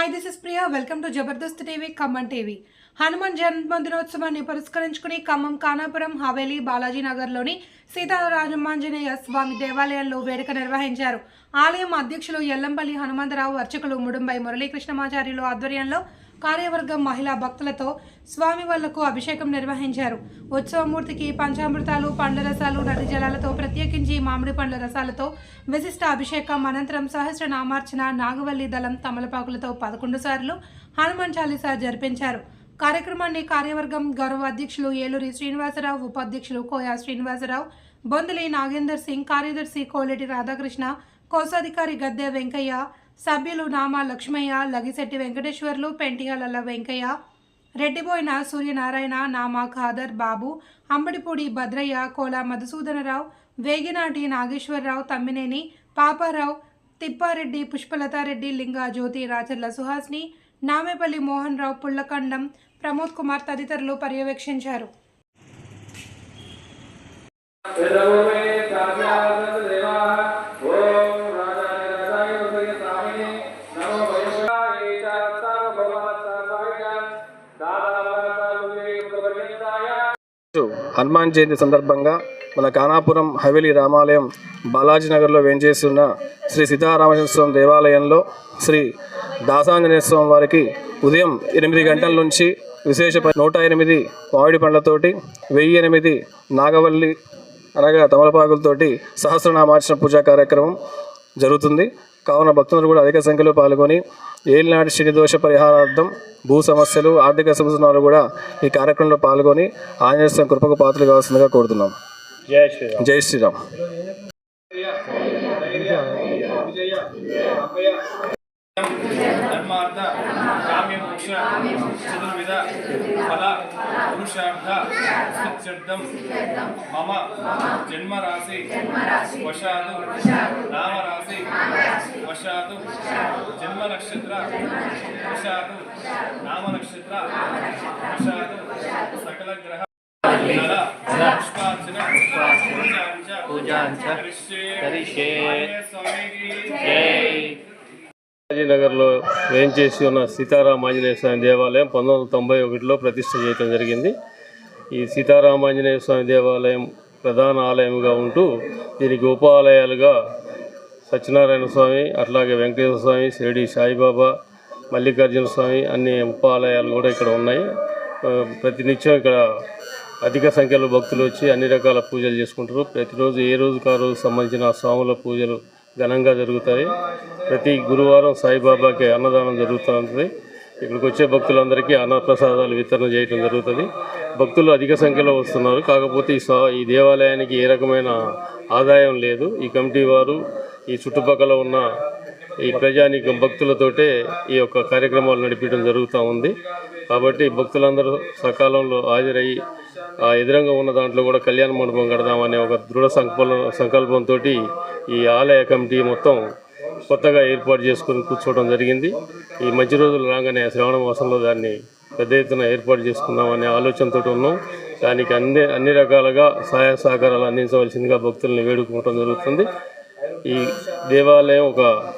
Hi this is Priya welcome to Jabardasth TV Khammam TV Hanuman జన్మ దినోత్సవాన్ని పురస్కరించుకుని ఖమ్మం కానాపురం హవేలీ బాలాజీ నగర్లోని సీతారాజమాంజనేయ స్వామి దేవాలయంలో వేడుక నిర్వహించారు. ఆలయం అధ్యక్షులు ఎల్లంపల్లి హనుమంతరావు అర్చకులు ముడుంబై మురళీకృష్ణమాచార్యులు ఆధ్వర్యంలో కార్యవర్గం మహిళా భక్తులతో స్వామి వాళ్ళకు అభిషేకం నిర్వహించారు. ఉత్సవమూర్తికి పంచామృతాలు పండ్ల రసాలు నది జలాలతో ప్రత్యేకించి మామిడి పండ్ల రసాలతో విశిష్ట అభిషేకం అనంతరం సహస్ర నామార్చన నాగవల్లి దళం తమలపాకులతో పదకొండు సార్లు హనుమాన్ చాలీసా జరిపించారు. కార్యక్రమాన్ని కార్యవర్గం గౌరవ అధ్యక్షులు ఏలూరి శ్రీనివాసరావు ఉపాధ్యక్షులు కోయా శ్రీనివాసరావు బొందలి నాగేందర్ సింగ్ కార్యదర్శి కోలేటి రాధాకృష్ణ కోశాధికారి గద్దె వెంకయ్య సభ్యులు నామా లక్ష్మయ్య లగిశెట్టి వెంకటేశ్వర్లు పెంటియాలల్ల వెంకయ్య రెడ్డిబోయిన సూర్యనారాయణ నామా ఖాదర్ బాబు అంబడిపూడి భద్రయ్య కోల మధుసూదనరావు వేగినాటి నాగేశ్వరరావు తమ్మినేని పాపారావు తిప్పారెడ్డి పుష్పలతారెడ్డి లింగా జ్యోతి రాచర్ల సుహాస్ని నామేపల్లి మోహన్ రావు పుల్లకండం ప్రమోద్ కుమార్ తదితరులు పర్యవేక్షించారు. హనుమాన్ జయంతి సందర్భంగా మన కానాపురం హవేలీ రామాలయం బాలాజీ నగర్లో శ్రీ సీతారామచంద్రస్వామి దేవాలయంలో శ్రీ దాసాంజనేయ స్వామి వారికి ఉదయం ఎనిమిది గంటల నుంచి విశేష నూట ఎనిమిది మామిడి పండ్లతోటి వెయ్యి ఎనిమిది నాగవల్లి అనగా తమలపాకులతోటి సహస్రనామార్చన పూజా కార్యక్రమం జరుగుతుంది. కావున భక్తులు కూడా అధిక సంఖ్యలో పాల్గొని ఏలినాటి శని దోష పరిహారార్థం భూ సమస్యలు ఆర్థిక సమస్యలు కూడా ఈ కార్యక్రమంలో పాల్గొని ఆంజనేయ కృపకు పాత్రలు కావాల్సిందిగా కోరుతున్నాం జై శ్రీరామ్ జై శ్రీరామ్ ధర్మార్థ మోక్ష చతుర్విధ ఫల పురుషార్థ సిద్ధ్యర్థం మమ జన్మ రాశి వశాదు నామ రాశి వశాదు జన్మ నక్షత్ర వశాదు నామ నక్షత్ర వశాదు సకల గ్రహ పుష్పార్చన పూజాంచ కరిష్యే కరిష్యే. స్వామికి వేయించేసి నగర్లో వేంచేసి ఉన్న సీతారామాంజనేయ స్వామి దేవాలయం పంతొమ్మిది వందల తొంభై ఒకటిలో ప్రతిష్ట చేయటం జరిగింది. ఈ సీతారామాంజనేయ స్వామి దేవాలయం ప్రధాన ఆలయంగా ఉంటూ దీనికి ఉపాలయాలుగా సత్యనారాయణ స్వామి అట్లాగే వెంకటేశ్వర స్వామి షిరిడి సాయిబాబా మల్లికార్జున స్వామి అన్ని ఉపాలయాలు కూడా ఇక్కడ ఉన్నాయి. ప్రతినిత్యం ఇక్కడ అధిక సంఖ్యలో భక్తులు వచ్చి అన్ని రకాల పూజలు చేసుకుంటారు. ప్రతిరోజు ఏ రోజుకు ఆ రోజు సంబంధించిన స్వాముల పూజలు ఘనంగా జరుగుతాయి. ప్రతి గురువారం సాయిబాబాకి అన్నదానం జరుగుతూ ఉంటుంది. ఇక్కడికి వచ్చే భక్తులందరికీ అన్నప్రసాదాలు వితరణ చేయడం జరుగుతుంది. భక్తులు అధిక సంఖ్యలో వస్తున్నారు. కాకపోతే ఈ ఈ దేవాలయానికి ఏ రకమైన ఆదాయం లేదు. ఈ కమిటీ వారు ఈ చుట్టుపక్కల ఉన్న ఈ ప్రజానీకం భక్తులతోటే ఈ యొక్క కార్యక్రమాలు నడిపించడం జరుగుతూ ఉంది. కాబట్టి భక్తులందరూ సకాలంలో హాజరయ్యి ఆ ఎదురంగా ఉన్న దాంట్లో కూడా కళ్యాణ మండపం కడదామనే ఒక దృఢ సంకల్ప సంకల్పంతో ఈ ఆలయ కమిటీ మొత్తం కొత్తగా ఏర్పాటు చేసుకుని కూర్చోవడం జరిగింది. ఈ మంచి రోజులు రాగానే శ్రావణ మాసంలో దాన్ని పెద్ద ఎత్తున ఏర్పాటు చేసుకుందామనే ఆలోచనతో ఉన్నాం. దానికి అన్ని అన్ని రకాలుగా సహాయ సహకారాలు అందించవలసిందిగా భక్తుల్ని వేడుకోవడం జరుగుతుంది. ఈ దేవాలయం ఒక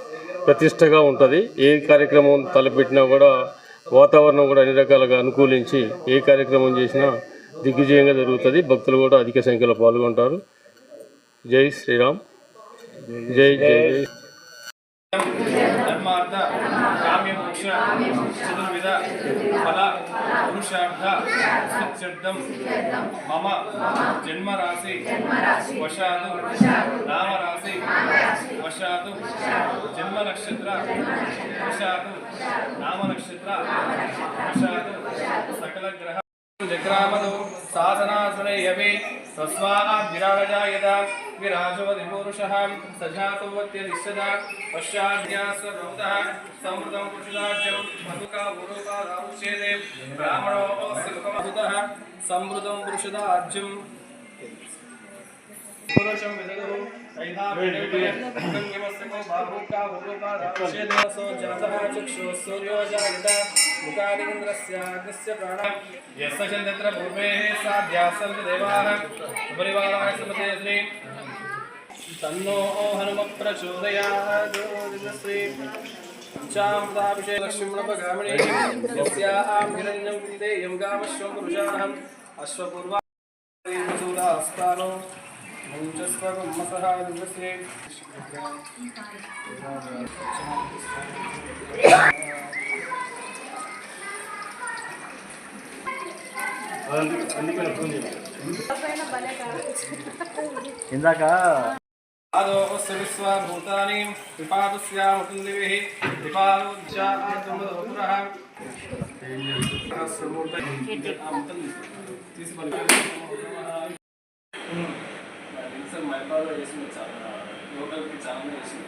ప్రతిష్టగా ఉంటుంది. ఏ కార్యక్రమం తలపెట్టినా కూడా వాతావరణం కూడా అన్ని రకాలుగా అనుకూలించి ఏ కార్యక్రమం చేసినా దిగ్విజయంగా జరుగుతుంది. భక్తులు కూడా అధిక సంఖ్యలో పాల్గొంటారు. జై శ్రీరామ్. జై జై జై. ధర్మార్థ కామ్య మోక్ష చతుర్విధ ఫల పురుషార్థ సిద్ధ్యర్థం మమ జన్మ రాశి వశాదు నామరాశి వశాదు జన్మ నక్షత్ర వశాదు నామ నక్షత్ర వశాదు సకల గ్రహ విక్రామను శాసనాసనయమే స్వస్వాహ విరాడజాయత विराजवदिपुरुषः सजातोवत्यदिशदा पश्चाद्यासरौदः समृतं कुशलार्जं मधुका गुरुपादामुच्छेदे समृतं पुरुषदार्जम् पुरुषं विदगुरु सैधाभिमस्तको बाहुका गुरुपादामुच्छेदसो जातः चक्षुः, सूर्यो जायता मुखादिन्द्रस्याग्निस्य प्राणा। సమతే శ్రీ తన్నో హనుమ ప్రచోదయాత్ శ్రీ పంచామృతాభిషేకలక్ష్మీణపగామిని యస్యాం హిరణ్యం విందేయం గామశ్వం పురుషాణం అశ్వపూర్వా స్థానో ముంచస్వగమ్మసహ నివసే ఆదోపస్య విశ్వభూతాని విపాదస్యాముకుందిభిః విపాదోజ్జాతుమధురః తీసుకొని మైపాలో వేసి చాలా లోకల్కి చాలా వేసి